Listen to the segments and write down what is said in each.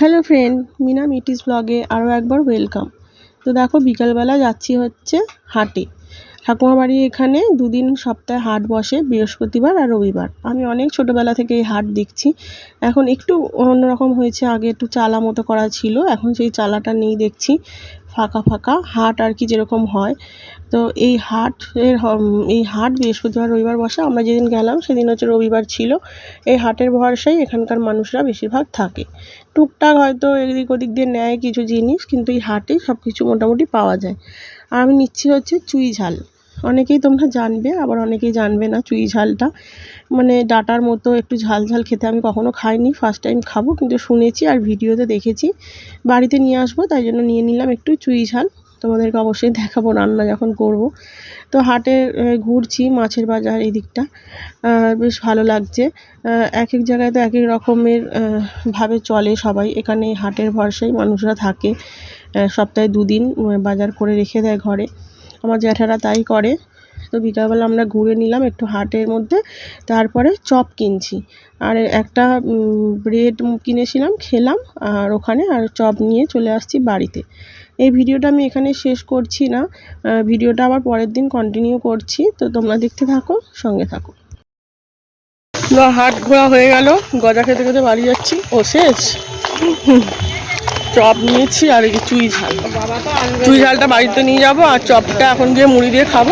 Hello friend Mina মিটিস ব্লগে আরও একবার ওয়েলকাম তো দেখো, বিকালবেলা যাচ্ছি হচ্ছে হাটে। ঠাকুমা বাড়ি এখানে দুদিন সপ্তাহে হাট বসে, বৃহস্পতিবার আর রবিবার। আমি অনেক ছোটোবেলা থেকে এই হাট দেখছি। এখন একটু অন্যরকম হয়েছে, আগে একটু চালা মতো করা ছিল, এখন সেই চালাটা নেই দেখছি। ফাঁকা ফাঁকা, হাট আর কি যেরকম হয়। তো এই হাট এর এই হাট বৃহস্পতিবার, রবিবার বসে। আমরা যেদিন গেলাম, সেদিন হচ্ছে রবিবার ছিল। এই হাটের ভরসাই এখানকার মানুষরা বেশিরভাগ থাকে। টুকটাক হয়তো এদিক ওদিক দিয়ে নেয় কিছু জিনিস, কিন্তু এই হাটে সব কিছু মোটামুটি পাওয়া যায়। আর আমি নিচ্ছি হচ্ছে চুই ঝাল। অনেকেই তোমরা জানবে, আবার অনেকেই জানবে না চুই ঝালটা। মানে ডাটার মতো একটু ঝাল ঝাল খেতে আমি কখনো খাইনি ফার্স্ট টাইম খাব, কিন্তু শুনেছি আর ভিডিওতে দেখেছি। বাড়িতে নিয়ে আসব, তাই জন্য নিয়ে নিলাম একটু চুই ঝাল। তোমাদেরকে অবশ্যই দেখাবো রান্না যখন করব। তো হাটে ঘুরছি, মাছের বাজার এই দিকটা বেশ ভালো লাগছে। এক এক জায়গায় তো এক এক রকমের ভাবে চলে সবাই। এখানে হাটের ভরসায় মানুষরা থাকে। সপ্তাহে দুদিন বাজার করে রেখে দেয় ঘরে। আমার জ্যাঠারা তাই করে। তো বিকালবেলা আমরা ঘুরে নিলাম একটু হাটের মধ্যে, তারপরে চপ কিনছি। আর একটা ব্রেড কিনেছিলাম, খেলাম, আর ওখানে আর চপ নিয়ে চলে আসছি বাড়িতে। এই ভিডিওটা আমি এখানে শেষ করছি না। ভিডিওটা আবার পরের দিন কন্টিনিউ করছি। তো তোমরা দেখতে থাকো, সঙ্গে থাকো। হাট ঘোরা হয়ে গেল। গজা খেতে খেতে বাড়ি যাচ্ছি। ও, শেষ। চপ নিয়েছি আর এই চুই ঝাল। চুই ঝালটা বাড়িতে নিয়ে যাব আর চপটা এখন গিয়ে মুড়ি দিয়ে খাব।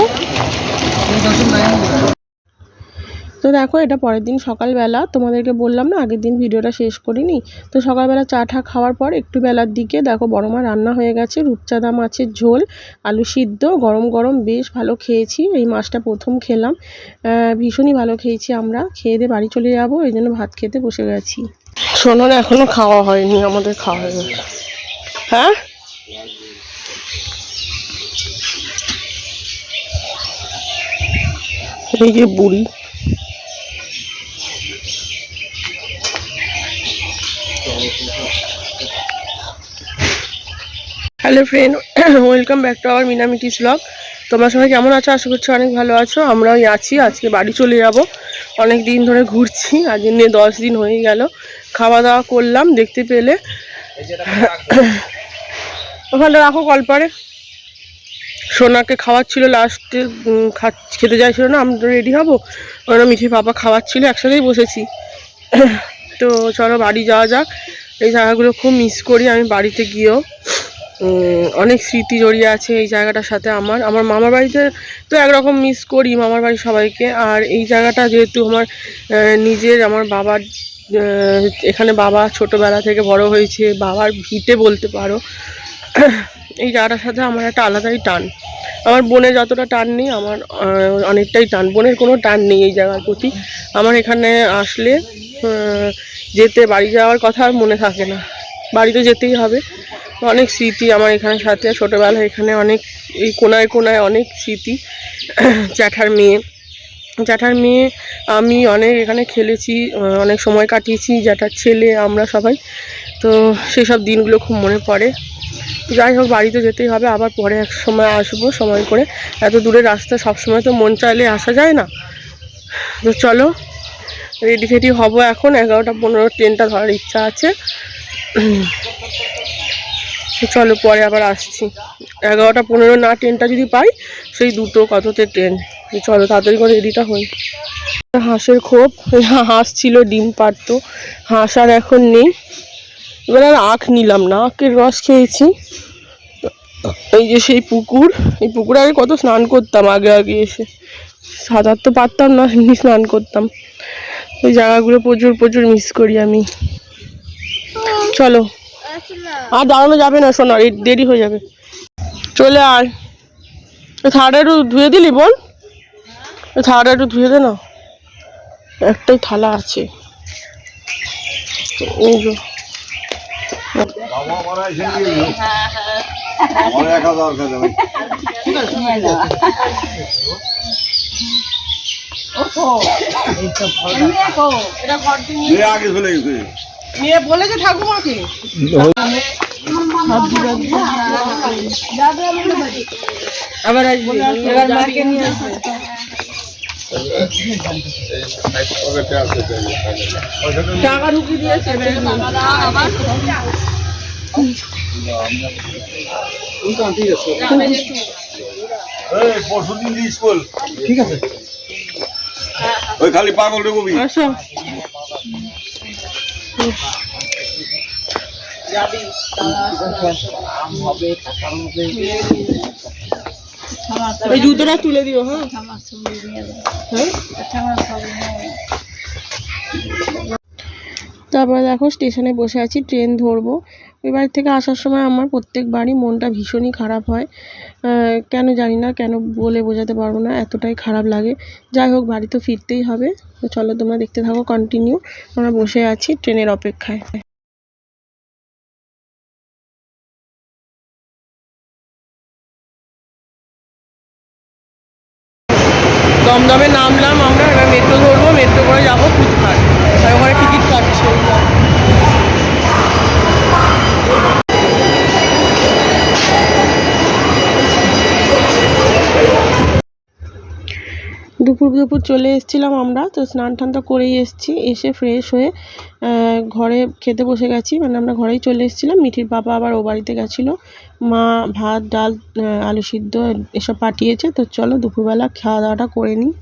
তো দেখো, এটা পরের দিন সকালবেলা। তোমাদেরকে বললাম না, আগের দিন ভিডিওটা শেষ করিনি। তো সকালবেলা চা ঠা খাওয়ার পর একটু বেলার দিকে দেখো বড় মা রান্না হয়ে গেছে, রূপচাঁদা মাছের ঝোল, আলু সিদ্ধ, গরম গরম বেশ ভালো খেয়েছি। এই মাছটা প্রথম খেলাম। ভীষণই ভালো খেয়েছি আমরা। খেয়ে দিয়ে বাড়ি চলে যাব, এই জন্য ভাত খেতে বসে গেছি। শোনো না এখনও খাওয়া হয়নি, আমাদের খাওয়া হয়ে গেছে। হ্যাঁ? এই যে বুড়ি। Hello friend welcome back to our মিনামিটিস blog তোমরা সবাই কেমন আছো? আশা করছি অনেক ভালো আছো। আমরাও আছি, আজকে বাড়ি চলে যাব। অনেক দিন ধরে ঘুরছি আজ নিয়ে দশ দিন হয়ে গেল। খাওয়া দাওয়া করলাম, দেখতে পেলে। ওখানে রাখো কলপারে সোনাকে খাওয়াচ্ছিল লাস্টে খেতে চাইছিল না, আমরা রেডি হব? ওরা মিঠি পাপা খাওয়াচ্ছিল, একসাথেই বসেছি। তো চলো বাড়ি যাওয়া যাক। এই জায়গাগুলো খুব মিস করি, আমি বাড়িতে গিয়েও। অনেক স্মৃতি জড়িয়ে আছে এই জায়গাটার সাথে আমার। আমার মামার বাড়িতে তো একরকম মিস করি মামার বাড়ির সবাইকে। আর এই জায়গাটা যেহেতু আমার নিজের, আমার বাবার এখানে বাবা ছোটোবেলা থেকে বড় হয়েছে, বাবার ভিটে বলতে পারো। এই জায়গাটার সাথে আমার একটা আলাদাই টান। আমার বোনের যতটা টান নেই, আমার অনেকটাই টান। বোনের কোনো টান নেই এই জায়গার প্রতি। আমার এখানে আসলে যেতে বাড়ি যাওয়ার কথা আর মনে থাকে না। বাড়িতে যেতেই হবে। অনেক স্মৃতি আমার এখানে সাথে। ছোটোবেলায় এখানে অনেক এই কোনায় কোনায় অনেক স্মৃতি। জ্যাঠার মেয়ে। জ্যাঠার মেয়ে, আমি অনেক এখানে খেলেছি অনেক সময় কাটিয়েছি। জ্যাঠার ছেলে, আমরা সবাই। তো সেসব দিনগুলো খুব মনে পড়ে। যাই হোক, বাড়িতে যেতেই হবে। আবার পরে এক সময় আসব, সময় করে। এত দূরে রাস্তা সব সময় তো মন চাইলে আসা যায় না। তো চলো রেডি ফেডি হব এখন। এগারোটা পনেরো, ট্রেনটা ধরার ইচ্ছা আছে। চলো পরে আবার আসছি। এগারোটা পনেরো না ট্রেনটা যদি পাই, সেই দুটো কততে ট্রেন। চলো তাড়াতাড়ি করে রেডিটা হই। হাঁসের খোপ, হাঁস ছিল ডিম পারতো হাঁস আর এখন নেই। এবার আর আখ নিলাম না, আখের রস খেয়েছি। এই যে সেই পুকুর, এই পুকুরে আগে কত স্নান করতাম, আগে আগে এসে। সাঁতার তো পারতাম না, এমনি স্নান করতাম। ওই জায়গাগুলো প্রচুর প্রচুর মিস করি আমি। চলো। আর দাঁড়ানো যাবে না শোনা এই দেরি হয়ে যাবে। চলে আয়। থাড়া একটু ধুয়ে দিলি বোন থাড়া একটু ধুয়ে দে না। একটাই থালা আছে। এই যে। আগে চলে গেছে মেয়ে বলেছে ঠাকুমাকে। আবার আসবে এবার মাকে নিয়ে আসবে। টাকা ঢুকিয়ে দিয়েছে। এই পরশু দিন স্কুল। ঠিক আছে। ওই খালি পাগল রে কবি। আসো। ওই জুতোটা তুলে দিও হ্যাঁ হ্যাঁ তারপরে দেখো স্টেশনে বসে আছি, ট্রেন ধরবো। ওই বাড়ি থেকে আসার সময় আমার প্রত্যেকবারই মনটা ভীষণই খারাপ হয়। কেন জানি না, কেন বলে বোঝাতে পারব না, এতটাই খারাপ লাগে। যাই হোক, বাড়ি তো ফিরতেই হবে। তো চলো তোমরা দেখতে থাকো কন্টিনিউ আমরা বসে আছি ট্রেনের অপেক্ষায়। দমদমে নামলাম আমরা, এবার মেট্রো ধরবো মেট্রো করে যাব কুচবিহার ওখানে দুপুর দুপুর চলে এসেছিলাম আমরা, তো স্নান টান তো করেই এসেছি। এসে ফ্রেশ হয়ে ঘরে খেতে বসে গেছি। মানে আমরা ঘরেই চলে এসেছিলাম। মিঠির বাবা আবার ও বাড়িতে গেছিল। মা ভাত, ডাল আলু সিদ্ধ এসব পাঠিয়েছে। তো চলো দুপুরবেলা খাওয়া দাওয়াটা করে নিই।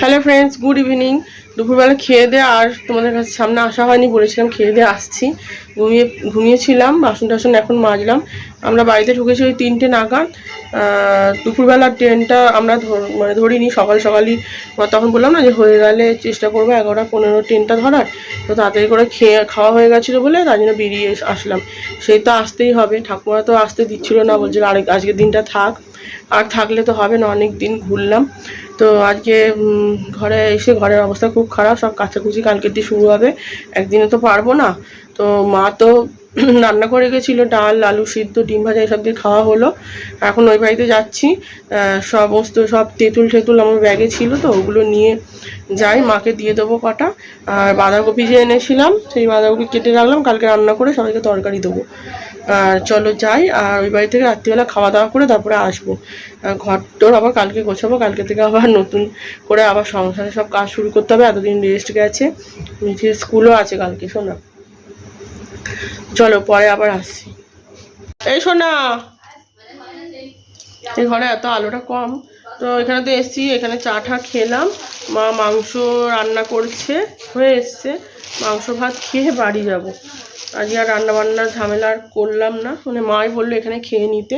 হ্যালো ফ্রেন্ডস গুড ইভিনিং দুপুরবেলা খেয়ে দিয়ে আর তোমাদের কাছে সামনে আসা হয়নি, বলেছিলাম খেয়ে দিয়ে আসছি। ঘুমিয়ে, ঘুমিয়েছিলাম, বাসন টাসন এখন মাজলাম। আমরা বাড়িতে ঢুকেছি ওই তিনটে নাগাদ। দুপুরবেলা ট্রেনটা আমরা মানে ধরিনি, সকাল সকালই তখন বললাম না যে হয়ে গেলে চেষ্টা করব এগারোটা পনেরো ট্রেনটা ধরার। তো তাড়াতাড়ি করে খেয়ে, খাওয়া হয়ে গেছিল বলে তার জন্য বেরিয়ে আসলাম। সেই তো আসতেই হবে ঠাকুমা তো আসতে দিচ্ছিল না, বলছিল আরেক, আজকের দিনটা থাক। আর থাকলে তো হবে না অনেক দিন ঘুরলাম। তো আজকে ঘরে এসে ঘরের অবস্থা খুব খারাপ, সব কাচাকুচি কালকের দিয়ে শুরু হবে একদিনে তো পারব না। তো মা তো রান্না করে গেছিল, ডাল, আলু সিদ্ধ, ডিম ভাজা, এসব দিয়ে খাওয়া হলো। এখন ওই বাড়িতে যাচ্ছি সমস্ত সব তেঁতুল টেতুল আমার ব্যাগে ছিল তো, ওগুলো নিয়ে যাই, মাকে দিয়ে দেবো কটা। আর বাঁধাকপি যে এনেছিলাম, সেই বাঁধাকপি কেটে রাখলাম, কালকে রান্না করে সবাইকে তরকারি দেবো। আর চলো যাই, আর ওই বাড়ি থেকে রাত্রিবেলা খাওয়া দাওয়া করে তারপরে আসব। ঘর টোর আবার কালকে গোছাবো, কালকে থেকে আবার নতুন করে আবার সংসারে সব কাজ শুরু করতে হবে, এতদিন রেস্ট গেছে। মিঠির স্কুলও আছে কালকে শোনা চলো পরে আবার আসছি। এই শোনা এই ঘরে এত আলোটা কম। তো এখানে তো এসছি, এখানে চা টা খেলাম। মা মাংস রান্না করছে, হয়ে এসছে। মাংস ভাত খেয়ে বাড়ি যাব। আজকে আর রান্না বান্নার ঝামেলা আর করলাম না। মানে মাই বলল এখানে খেয়ে নিতে।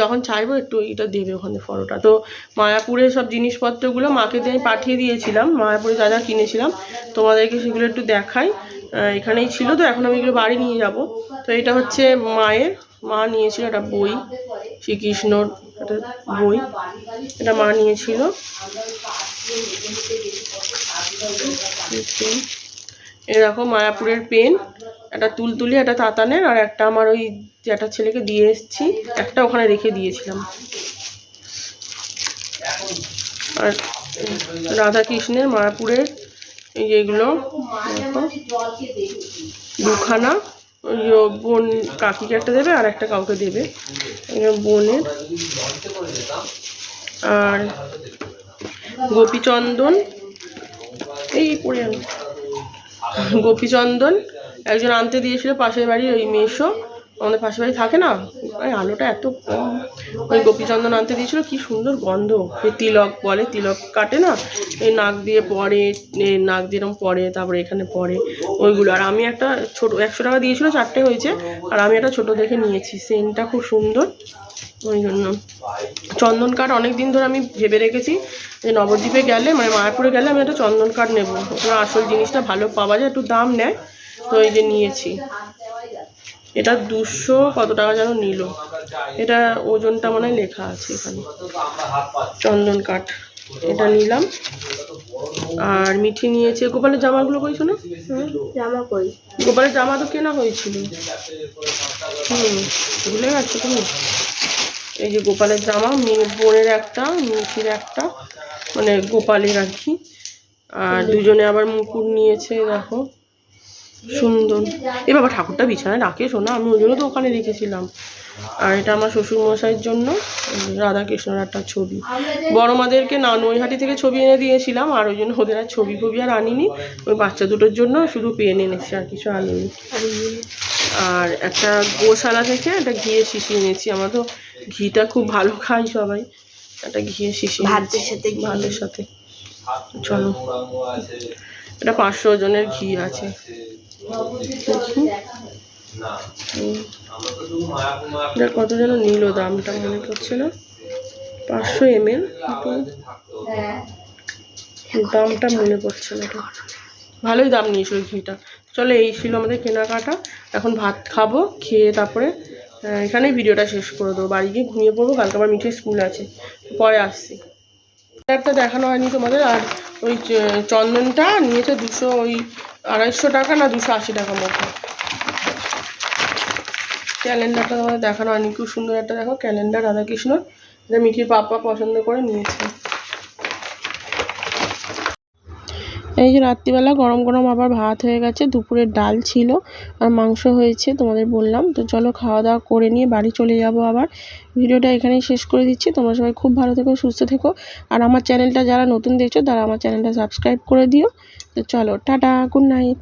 যখন চাইব একটু এটা দেবে ওখানে ফটোটা তো মায়াপুরের সব জিনিসপত্রগুলো মাকে দিয়ে আমি পাঠিয়ে দিয়েছিলাম। মায়াপুরে যা যা কিনেছিলাম, তোমাদেরকে সেগুলো একটু দেখাই। এখানেই ছিল তো, এখন আমি এগুলো বাড়ি নিয়ে যাব। তো এটা হচ্ছে মায়ের মা নিয়েছিল একটা বই, শ্রীকৃষ্ণর একটা বই। এটা মা নিয়েছিল। এরকম মায়াপুরের পেন। একটা তুলতুলি, একটা তাতানের, আর একটা আমার ওই জ্যাঠার ছেলেকে দিয়ে এসেছি। একটা ওখানে রেখে দিয়েছিলাম। আর রাধা কৃষ্ণের মায়াপুরের এই যেগুলো, দেখো, দুখানা। বোন কাকিকে একটা দেবে আর একটা কাউকে দেবে। বোনের। আর গোপীচন্দন। এই পড়ে আমি গোপীচন্দন একজন আনতে দিয়েছিল পাশের বাড়ির ওই মেশো আমাদের পাশের বাড়ি থাকে না? ওই আলোটা এত কম। ওই গোপীচন্দন আনতে দিয়েছিল, কি সুন্দর গন্ধ। ওই তিলক বলে, তিলক কাটে না? এই নাক দিয়ে পরে নাক দিয়ে এরকম পরে তারপরে এখানে পরে ওইগুলো। আর আমি একটা ছোট, একশো টাকা দিয়েছিল, চারটে হয়েছে। আর আমি একটা ছোট দেখে নিয়েছি। সেন্টটা খুব সুন্দর। ওই জন্য। চন্দন কাঠ অনেক দিন ধরে আমি ভেবে রেখেছি যে নবদ্বীপে গেলে মানে মায়াপুরে গেলে আমি একটা চন্দন কাঠ নেব। আসল জিনিসটা ভালো পাওয়া যায়, একটু দাম নেয়। তো এই যে নিয়েছি। এটা দুশো কত টাকা যেন নিল। এটা ওজনটা মনে লেখা আছে এখানে। চন্দন কাঠ। এটা নিলাম। আর মিঠি নিয়েছে। গোপালের জামাগুলো কই শোনো? জামা কই? গোপালের জামা তো কেনা হয়েছিল। হুম ভুলে গেছো তুমি? এই যে গোপালের জামা বোনের একটা মিঠির একটা মানে গোপালের আর কি। আর দুজনে আবার মুকুট নিয়েছে দেখো। সুন্দর। এ বাবা ঠাকুরটা বিছানায় রাখে শোনা আমি ওই জন্য তো ওখানে রেখেছিলাম। আর এটা আমার শ্বশুর মশাইয়ের জন্য রাধাকৃষ্ণর একটা ছবি। বড় মাদেরকে না নৈহাটি থেকে ছবি এনে দিয়েছিলাম আর ওই জন্য ওদের আর ছবি ফবি আর আনিনি। ওই বাচ্চা দুটোর জন্য শুধু পেন এনেছি আর কিছু আনিনি। আর একটা গোশালা থেকে একটা ঘিয়ে শিশি এনেছি। আমরা তো ঘিটা খুব ভালো খাই সবাই। একটা ঘিয়ে শিশি ভাতের সাথে ভাতের সাথে। চলো। এটা পাঁচশো জনের ঘি আছে। কত যেন নিল দামটা মনে পড়ছে না। পাঁচশো এম এল দামটা মনে পড়ছে না ভালোই দাম নিয়েছিল ঘিটা। চলো এই ছিল আমাদের কেনাকাটা। এখন ভাত খাব খেয়ে তারপরে আহ, এখানেই ভিডিওটা শেষ করে দেবো। বাড়ি গিয়ে ঘুমিয়ে পড়ব কালকে আবার মিঠে স্কুল আছে। পরে আসছি। একটা দেখানো হয়নি তোমাদের আর ওই চন্দনটা নিয়েছে দুশো ওই আড়াইশো টাকা না দুশো আশি টাকা মতো। ক্যালেন্ডারটা তোমাদের দেখানো হয়নি, খুব সুন্দর একটা দেখো ক্যালেন্ডার রাধাকৃষ্ণ এটা মিঠির পাপা পছন্দ করে নিয়েছে। এই যে রাত্রিবেলা গরম গরম আবার ভাত হয়ে গেছে, দুপুরের ডাল ছিল আর মাংস হয়েছে তোমাদের বললাম। তো চলো খাওয়া দাওয়া করে নিয়ে বাড়ি চলে যাব আবার। ভিডিওটা এখানেই শেষ করে দিচ্ছি। তোমরা সবাই খুব ভালো থেকো, সুস্থ থেকো। আর আমার চ্যানেলটা যারা নতুন দেখছ, তারা আমার চ্যানেলটা সাবস্ক্রাইব করে দিও। তো চলো, টাটা, গুড নাইট।